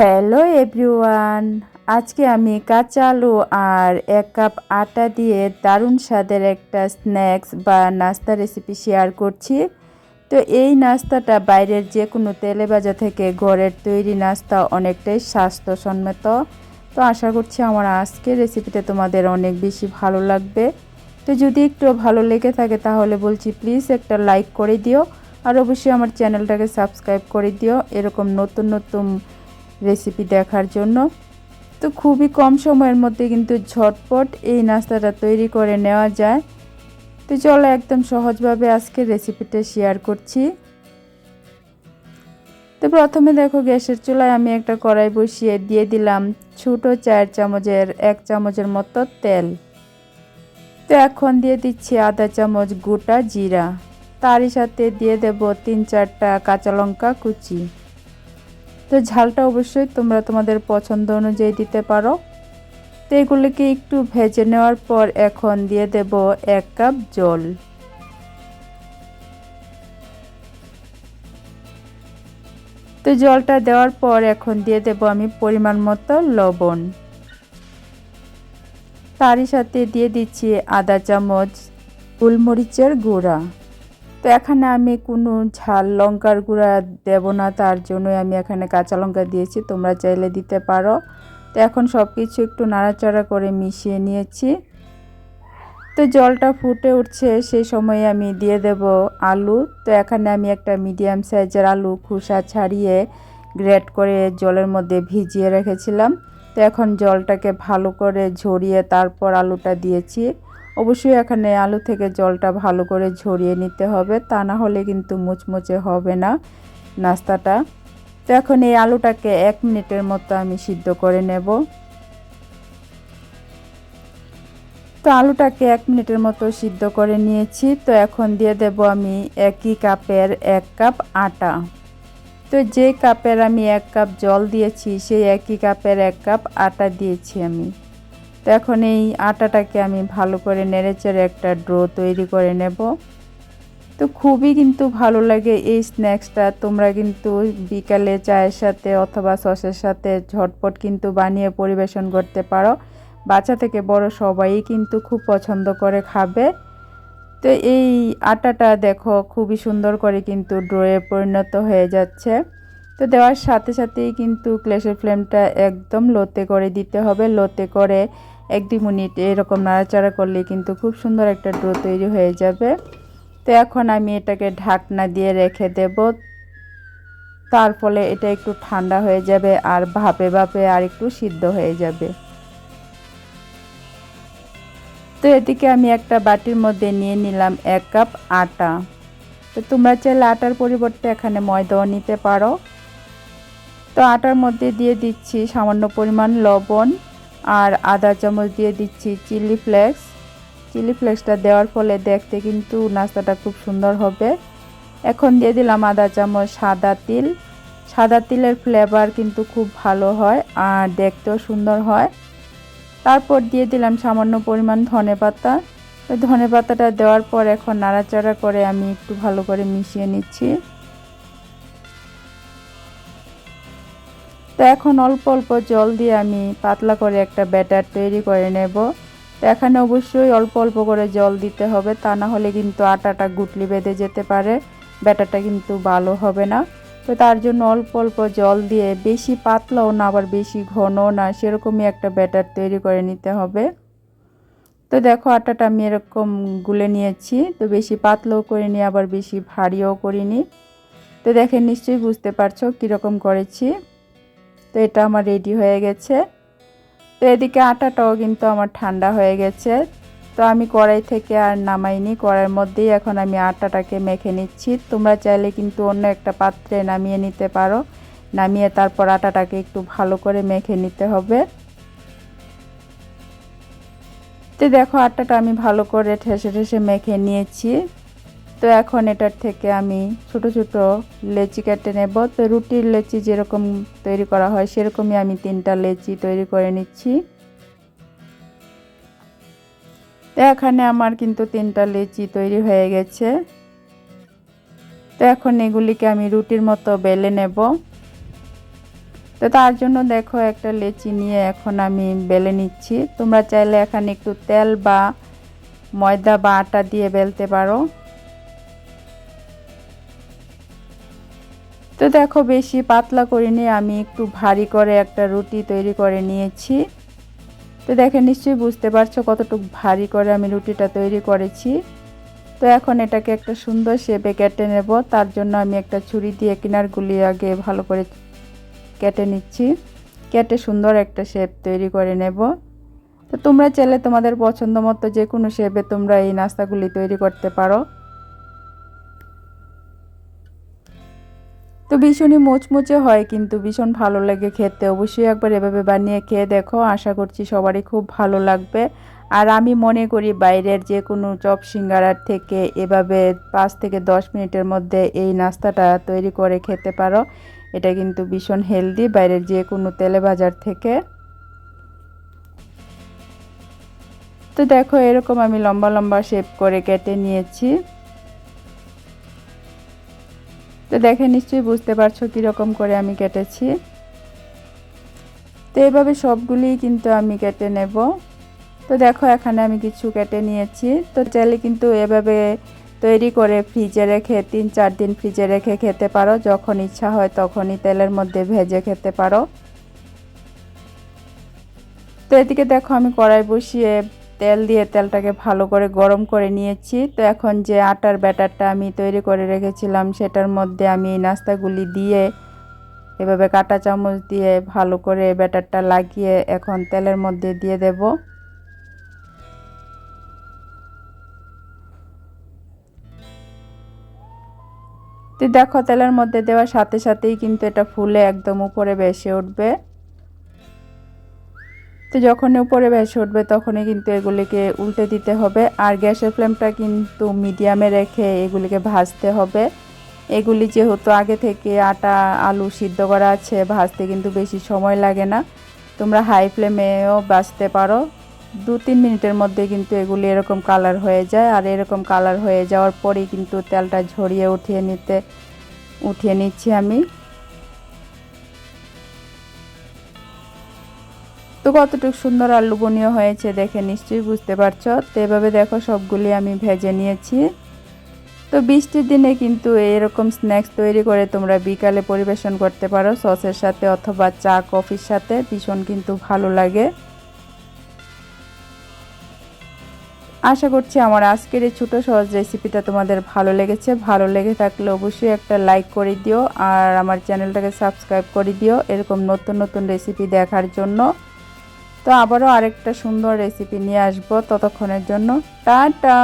Hello everyone আজকে আমি কাঁচা আলু আর এক কাপ আটা দিয়ে দারুণ স্বাদের একটা স্ন্যাক্স বা নাস্তা রেসিপি শেয়ার করছি। তো এই নাস্তাটা বাইরের যে কোনো তেলে ভাজা থেকে ঘরের তৈরি নাস্তা অনেকটাই স্বাস্থ্যসম্মত। তো আশা করছি আমার আজকের রেসিপিটা তোমাদের অনেক বেশি ভালো লাগবে। তো যদি একটু ভালো লেগে থাকে তাহলে বলছি প্লিজ একটা লাইক করে দিও। আর অবশ্যই আমার চ্যানেলটাকে সাবস্ক্রাইব করে দিও। এরকম নতুন নতুন রেসিপি দেখার জন্য। তো খুবই কম সময়ের মধ্যে কিন্তু ঝটপট এই নাস্তাটা তৈরি করে নেওয়া যায়। তো চলো একদম সহজভাবে আজকে রেসিপিটা শেয়ার করছি। তো প্রথমে দেখো গ্যাসের চুলায় আমি একটা কড়াই বসিয়ে দিয়ে দিলাম ছোটো চার চামচের এক চামচের মতো তেল। তো এখন দিয়ে দিচ্ছি আধা চামচ গোটা জিরা। তারই সাথে দিয়ে দেব তিন চারটা কাঁচা লঙ্কা কুচি। তো ঝালটা অবশ্যই তোমরা তোমাদের পছন্দ অনুযায়ী দিতে পারো। তো এগুলিকে একটু ভেজে নেওয়ার পর এখন দিয়ে দেব এক কাপ জল। তো জলটা দেওয়ার পর এখন দিয়ে দেব আমি পরিমাণ মতো লবণ। তারই সাথে দিয়ে দিচ্ছি আদা চামচ, গোলমরিচের গুঁড়া। তো এখানে আমি কোনো ঝাল লঙ্কার গুঁড়া দেব না, তার জন্যই আমি এখানে কাঁচা লঙ্কা দিয়েছি, তোমরা চাইলে দিতে পারো। তো এখন সব কিছু একটু নাড়াচাড়া করে মিশিয়ে নিয়েছি। তো জলটা ফুটে উঠছে, সেই সময়ে আমি দিয়ে দেব আলু। তো এখানে আমি একটা মিডিয়াম সাইজের আলু খোসা ছাড়িয়ে গ্রেট করে জলের মধ্যে ভিজিয়ে রেখেছিলাম। তো এখন জলটাকে ভালো করে ঝরিয়ে তারপর আলুটা দিয়েছি। অবশ্যই এখানে আলু থেকে জলটা ভালো করে ঝরিয়ে নিতে হবে, তা না হলে কিন্তু মুচমুচে হবে না নাস্তাটা। তো এখন এই আলুটাকে এক মিনিটের মতো আমি সিদ্ধ করে নেব। তো আলুটাকে এক মিনিটের মতো সিদ্ধ করে নিয়েছি, তো এখন দিয়ে দেব আমি একই কাপের এক কাপ আটা। তো যে কাপের আমি এক কাপ জল দিয়েছি, সেই একই কাপের এক কাপ আটা দিয়েছি আমি। তো এখন এই আটাটাকে আমি ভালো করে নেড়েচেড়ে একটা ড্রো তৈরি করে নেব। তো খুবই কিন্তু ভালো লাগে এই স্ন্যাক্সটা। তোমরা কিন্তু বিকালে চায়ের সাথে অথবা সসের সাথে ঝটপট কিন্তু বানিয়ে পরিবেশন করতে পারো। বাচ্চা থেকে বড় সবাই কিন্তু খুব পছন্দ করে খাবে। তো এই আটাটা দেখো খুবই সুন্দর করে কিন্তু ড্রয়ে পরিণত হয়ে যাচ্ছে। তো দেওয়ার সাথে সাথেই কিন্তু ক্লেশের ফ্লেমটা একদম লোতে করে দিতে হবে। লোতে করে এক দুই মিনিট এরকম নাড়াচাড়া করলে কিন্তু খুব সুন্দর একটা ডো তৈরি হয়ে যাবে। তো এখন আমি এটাকে ঢাকনা দিয়ে রেখে দেব। তার ফলে এটা একটু ঠান্ডা হয়ে যাবে আর ভাপে ভাপে আর একটু সিদ্ধ হয়ে যাবে। তো এদিকে আমি একটা বাটির মধ্যে নিয়ে নিলাম এক কাপ আটা। তো তোমরা চাইলে আটার পরিবর্তে এখানে ময়দাও নিতে পারো। তো আটার মধ্যে দিয়ে দিচ্ছি সামান্য পরিমাণ লবণ। আর আদা চামচ দিয়ে দিচ্ছি চিলি ফ্লেক্স। চিলি ফ্লেক্সটা দেওয়ার ফলে দেখতে কিন্তু নাস্তাটা খুব সুন্দর হবে। এখন দিয়ে দিলাম আদা চামচ সাদা তিল। সাদা তিলের ফ্লেভার কিন্তু খুব ভালো হয় আর দেখতেও সুন্দর হয়। তারপর দিয়ে দিলাম সামান্য পরিমাণ ধনে পাতা। ধনে পাতাটা দেওয়ার পর এখন নাড়াচাড়া করে আমি একটু ভালো করে মিশিয়ে নিচ্ছি। তো এখন অল্প অল্প জল দিয়ে আমি পাতলা করে একটা ব্যাটার তৈরি করে নেব। তো এখানে অবশ্যই অল্প অল্প করে জল দিতে হবে, তা না হলে কিন্তু আটাটা গুটলি বেঁধে যেতে পারে, ব্যাটারটা কিন্তু ভালো হবে না। তো তার জন্য অল্প অল্প জল দিয়ে বেশি পাতলাও না, আবার বেশি ঘনও না, সেরকমই একটা ব্যাটার তৈরি করে নিতে হবে। তো দেখো আটাটা আমি এরকম গুলে নিয়েছি, তো বেশি পাতলাও করিনি, আবার বেশি ভারীও করিনি। তো দেখেন নিশ্চয়ই বুঝতে পারছ কীরকম করেছি। তো এটা আমার রেডি হয়ে গেছে। তো এদিকে আটাটাও কিন্তু আমার ঠান্ডা হয়ে গেছে। তো আমি কড়াই থেকে আর নামাইনি, কড়াইয়ের মধ্যেই এখন আমি আটাটাকে মেখে নিচ্ছি। তোমরা চাইলে কিন্তু অন্য একটা পাত্রে নামিয়ে নিতে পারো। নামিয়ে তারপর আটাটাকে একটু ভালো করে মেখে নিতে হবে। তো দেখো আটাটা আমি ভালো করে ঠেসে ঠেসে মেখে নিয়েছি। তো এখন এটার থেকে আমি ছোট ছোট লেচি কেটে নেব। তো রুটির লেচি যেরকম তৈরি করা হয়, সেরকমই আমি তিনটা লেচি তৈরি করে নিচ্ছি। তো এখানে আমার কিন্তু তিনটা লেচি তৈরি হয়ে গেছে। তো এখন এগুলিকে আমি রুটির মতো বেলে নেব। তো তার জন্য দেখো একটা লেচি নিয়ে এখন আমি বেলে নিচ্ছি। তোমরা চাইলে এখানে একটু তেল বা ময়দা বা আটা দিয়ে বেলতে পারো। তো দেখো বেশি পাতলা করে নিয়ে আমি একটু ভারী করে একটা রুটি তৈরি করে নিয়েছি। তো দেখে নিশ্চয়ই বুঝতে পারছ কতটুকু ভারী করে আমি রুটিটা তৈরি করেছি। তো এখন এটাকে একটা সুন্দর শেপে কেটে নেব। তার জন্য আমি একটা ছুরি দিয়ে কিনার কিনারগুলি আগে ভালো করে কেটে নিচ্ছি। কেটে সুন্দর একটা শেপ তৈরি করে নেব। তো তোমরা চাইলে তোমাদের পছন্দ মতো যে কোনো শেপে তোমরা এই নাস্তাগুলি তৈরি করতে পারো। ভীষণই মুচমুচে হয়, কিন্তু ভীষণ ভালো লাগে খেতে। অবশ্যই একবার এভাবে বানিয়ে খেয়ে দেখো, আশা করছি সবারই খুব ভালো লাগবে। আর আমি মনে করি বাইরের যে কোনো চপ সিঙ্গারার থেকে এভাবে পাঁচ থেকে দশ মিনিটের মধ্যে এই নাস্তাটা তৈরি করে খেতে পারো। এটা কিন্তু ভীষণ হেলদি বাইরের যে কোনো তেলে বাজার থেকে। তো দেখো, এরকম আমি লম্বা লম্বা শেপ করে কেটে নিয়েছি। তো দেখে নিশ্চয়ই বুঝতে পারছ কীরকম করে আমি কেটেছি। তো এভাবে সবগুলি কিন্তু আমি কেটে নেব। তো দেখো, এখানে আমি কিছু কেটে নিয়েছি। তো চাইলে কিন্তু এভাবে তৈরি করে ফ্রিজে রেখে, তিন চার দিন ফ্রিজে রেখে খেতে পারো। যখন ইচ্ছা হয় তখনই তেলের মধ্যে ভেজে খেতে পারো। তো এদিকে দেখো, আমি কড়াই বসিয়ে তেল দিয়ে তেলটাকে ভালো করে গরম করে নিয়েছি। তো এখন যে আটার ব্যাটারটা আমি তৈরি করে রেখেছিলাম, সেটার মধ্যে আমি এই নাস্তাগুলি দিয়ে, এভাবে কাটা চামচ দিয়ে ভালো করে ব্যাটারটা লাগিয়ে এখন তেলের মধ্যে দিয়ে দেব। তো দেখো, তেলের মধ্যে দেওয়ার সাথে সাথেই কিন্তু এটা ফুলে একদম উপরে বেসে উঠবে। তো যখন উপরে ভেসে উঠবে, তখনই কিন্তু এগুলিকে উল্টে দিতে হবে। আর গ্যাসের ফ্লেমটা কিন্তু মিডিয়ামে রেখে এগুলিকে ভাজতে হবে। এগুলি যেহেতু আগে থেকে আটা, আলু সিদ্ধ করা আছে, ভাজতে কিন্তু বেশি সময় লাগে না। তোমরা হাই ফ্লেমেও বাজতে পারো। দু তিন মিনিটের মধ্যে কিন্তু এগুলি এরকম কালার হয়ে যায়। আর এরকম কালার হয়ে যাওয়ার পরেই কিন্তু তেলটা ঝরিয়ে উঠিয়ে নিতে, উঠিয়ে নিচ্ছি আমি। তো কতটুকু সুন্দর আর লোভনীয় হয়েছে দেখে নিশ্চয়ই বুঝতে পারছ। তো এভাবে দেখো সবগুলি আমি ভেজে নিয়েছি। তো বৃষ্টির দিনে কিন্তু এরকম স্ন্যাক্স তৈরি করে তোমরা বিকালে পরিবেশন করতে পারো সসের সাথে অথবা চা কফির সাথে, ভীষণ কিন্তু ভালো লাগে। আশা করছি আমার আজকের এই ছোটো সহজ রেসিপিটা তোমাদের ভালো লেগেছে। ভালো লেগে থাকলে অবশ্যই একটা লাইক করে দিও আর আমার চ্যানেলটাকে সাবস্ক্রাইব করে দিও এরকম নতুন নতুন রেসিপি দেখার জন্য। তো আবারও আরেকটা সুন্দর রেসিপি নিয়ে আসব ততক্ষণের জন্য। টাটা!